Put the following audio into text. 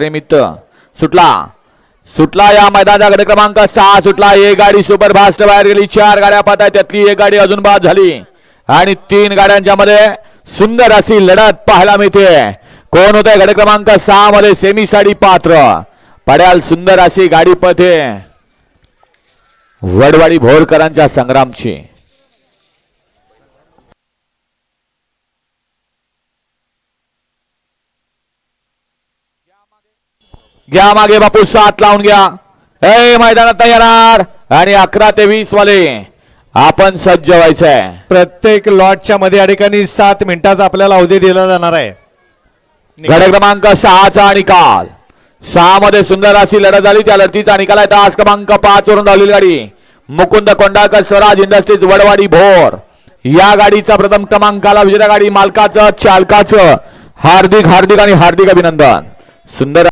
यात्रेनिमित्त सुटला. सुटला या मैदानाचा गट क्रमांक सहा सुटला. एक गाडी सुपर फास्ट बाहेर गेली. चार गाड्या पाहत आहेत त्यातली एक गाडी अजून बाद झाली. आणि तीन गाड्यांच्या मध्ये सुंदर अशी लढत पाहायला मिळते. कोण होत गट क्रमांक सहा मध्ये सेमी साडी पात्र. पड्याल सुंदर अशी गाडी पथे वडवाडी भोरकरांच्या संग्रामची. घ्या मागे बापू सात लावून घ्या. ए मैदानात नाही येणार. आणि अकरा ते वीस वाले. आपण सज्ज व्हायचंय. प्रत्येक लॉटच्या मध्ये या ठिकाणी सात मिनिटाचा आपल्याला अवधी दिला जाणार आहे. गड क्रमांक सहाचा निकाल. सहा मध्ये सुंदर अशी लढत झाली. त्या लढतीचा निकाल आहे. तास क्रमांक पाच वरून धावलेली गाडी. मुकुंद कोंडाकर स्वराज इंडस्ट्रीज वडवाडी भोर. या गाडीचा प्रथम क्रमांकाला विजेता गाडी मालकाचं चालकाचं. हार्दिक हार्दिक आणि हार्दिक अभिनंदन. सुंदर